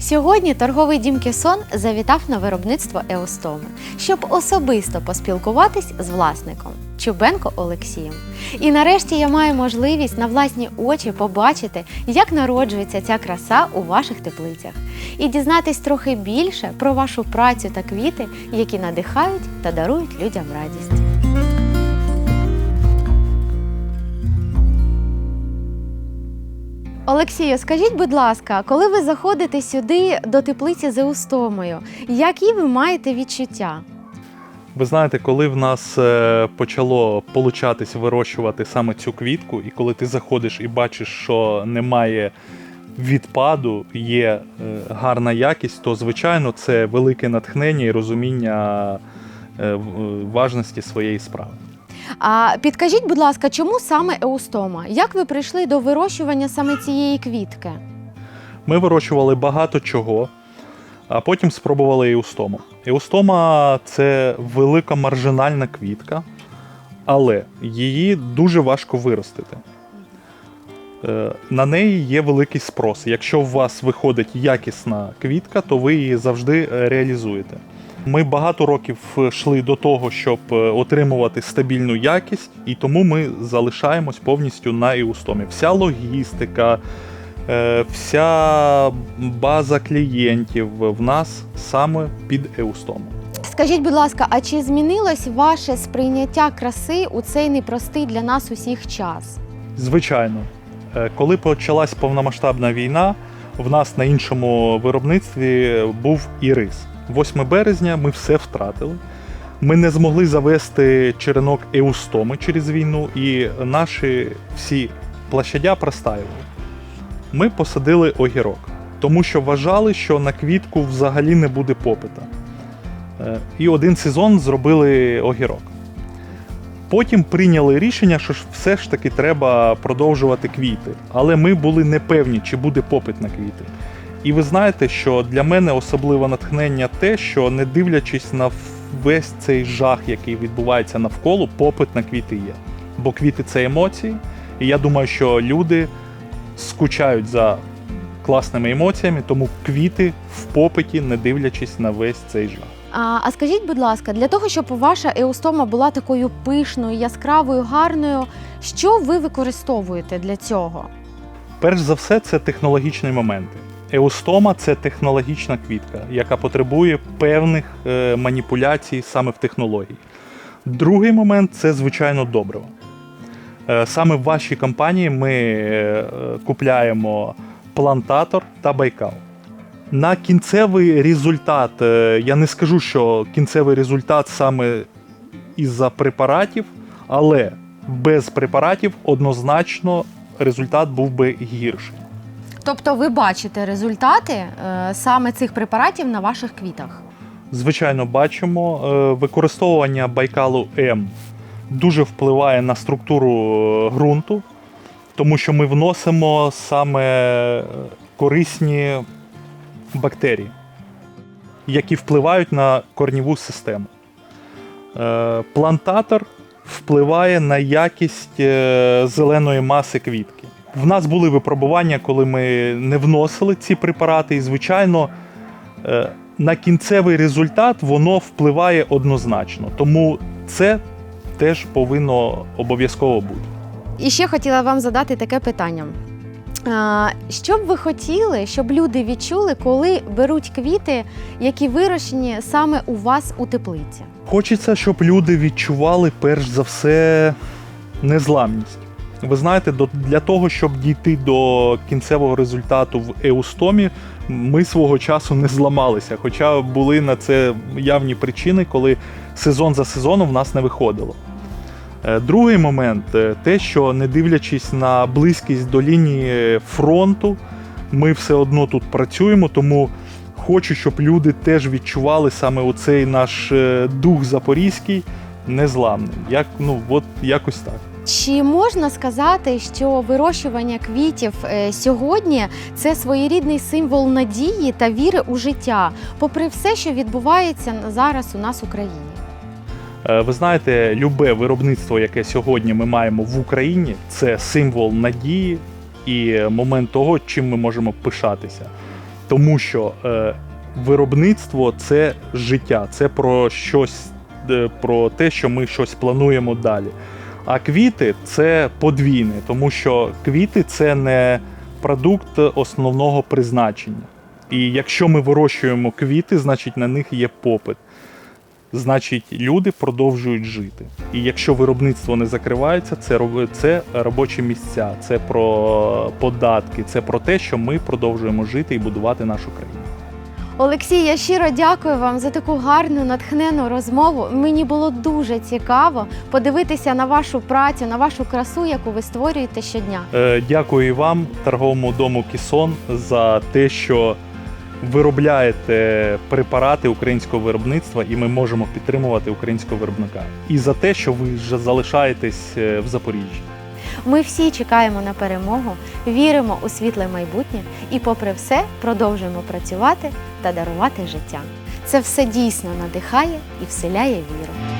Сьогодні торговий дім Кесон завітав на виробництво Еостоми, щоб особисто поспілкуватись з власником Чубенко Олексієм. І нарешті я маю можливість на власні очі побачити, як народжується ця краса у ваших теплицях, і дізнатись трохи більше про вашу працю та квіти, які надихають та дарують людям радість. Олексію, скажіть, будь ласка, коли ви заходите сюди до теплиці з еустомою, які ви маєте відчуття? Ви знаєте, коли в нас е, почало получатись вирощувати саме цю квітку, і коли ти заходиш і бачиш, що немає відпаду, є е, гарна якість, то звичайно це велике натхнення і розуміння е, важності своєї справи. А підкажіть, будь ласка, чому саме еустома? Як ви прийшли до вирощування саме цієї квітки? Ми вирощували багато чого, а потім спробували еустому. Еустома це велика маржинальна квітка, але її дуже важко виростити. Е, На неї є великий спрос. Якщо у вас виходить якісна квітка, то ви її завжди е, реалізуєте. Ми багато років йшли до того, щоб е, отримувати стабільну якість, і тому ми залишаємось повністю на еустомі. Вся логістика, Е, Вся база клієнтів в нас саме під Еустому. Скажіть, будь ласка, а чи змінилось ваше сприйняття краси у цей непростий для нас усіх час? Звичайно, е, коли почалась повномасштабна війна, в нас на іншому виробництві був і рис. 8 березня ми все втратили. Ми не змогли завести черенок еустоми через війну, і наші всі площадя простаювали. Ми посадили огірок, тому що вважали, що на квітку взагалі не буде попита. Е, І один сезон зробили огірок. Потім прийняли рішення, що все ж таки треба продовжувати квіти. Але ми були не певні, чи буде попит на квіти. І ви знаєте, що для мене особливе натхнення те, що не дивлячись на весь цей жах, який відбувається навколо, попит на квіти є. Бо квіти це емоції, і я думаю, що люди скучають за класними емоціями, тому квіти в попиті, не дивлячись на весь цей жах. А, а скажіть, будь ласка, для того, щоб ваша еустома була такою пишною, яскравою, гарною, що ви використовуєте для цього? Перш за все, це технологічні моменти. Еустома це технологічна квітка, яка потребує певних е, маніпуляцій саме в технології. Другий момент це, звичайно, добриво. Е, саме в вашій компанії ми е, купляємо плантатор та байкал. На кінцевий результат, е, я не скажу, що кінцевий результат саме із-за препаратів, але без препаратів однозначно результат був би гірший. Тобто ви бачите результати е, саме цих препаратів на ваших квітах? Звичайно, бачимо, е, використовування байкалу М дуже впливає на структуру е, ґрунту, тому що ми вносимо саме корисні бактерії, які впливають на корніву систему. Е, Плантатор впливає на якість е, зеленої маси квітки. В нас були випробування, коли ми не вносили ці препарати, і, звичайно, е, на кінцевий результат воно впливає однозначно. Тому це теж повинно обов'язково бути. І ще хотіла вам задати таке питання. Що б ви хотіли, щоб люди відчули, коли беруть квіти, які вирощені саме у вас у теплиці? Хочеться, щоб люди відчували перш за все незламність. Ви знаєте, для того, щоб дійти до кінцевого результату в Еустомі, ми свого часу не зламалися. Хоча були на це явні причини, коли сезон за сезоном в нас не виходило. Е, Другий момент е, те, що не дивлячись на близькість до лінії фронту, ми все одно тут працюємо, тому хочу, щоб люди теж відчували саме оцей наш е, дух запорізький незламний. Як, ну, от якось так. Чи можна сказати, що вирощування квітів сьогодні це своєрідний символ надії та віри у життя, попри все, що відбувається зараз у нас в Україні? Е, Ви знаєте, любе виробництво, яке сьогодні ми маємо в Україні, це символ надії і момент того, чим ми можемо пишатися. Тому що е, виробництво це життя, це про щось, е, про те, що ми щось плануємо далі. А квіти це подвійне, тому що квіти це не продукт основного призначення. І якщо ми вирощуємо квіти, значить на них є попит. Значить, люди продовжують жити. І якщо виробництво не закривається, це це робочі місця, це про податки, це про те, що ми продовжуємо жити і будувати нашу країну. Олексій, я щиро дякую вам за таку гарну натхнену розмову. Мені було дуже цікаво подивитися на вашу працю, на вашу красу, яку ви створюєте щодня. Е, Дякую і вам, торговому дому Кісон, за те, що виробляєте препарати українського виробництва, і ми можемо підтримувати українського виробника. І за те, що ви вже залишаєтесь е, в Запоріжжі. Ми всі чекаємо на перемогу, віримо у світле майбутнє і, попри все, продовжуємо працювати та дарувати життя. Це все дійсно надихає і вселяє віру.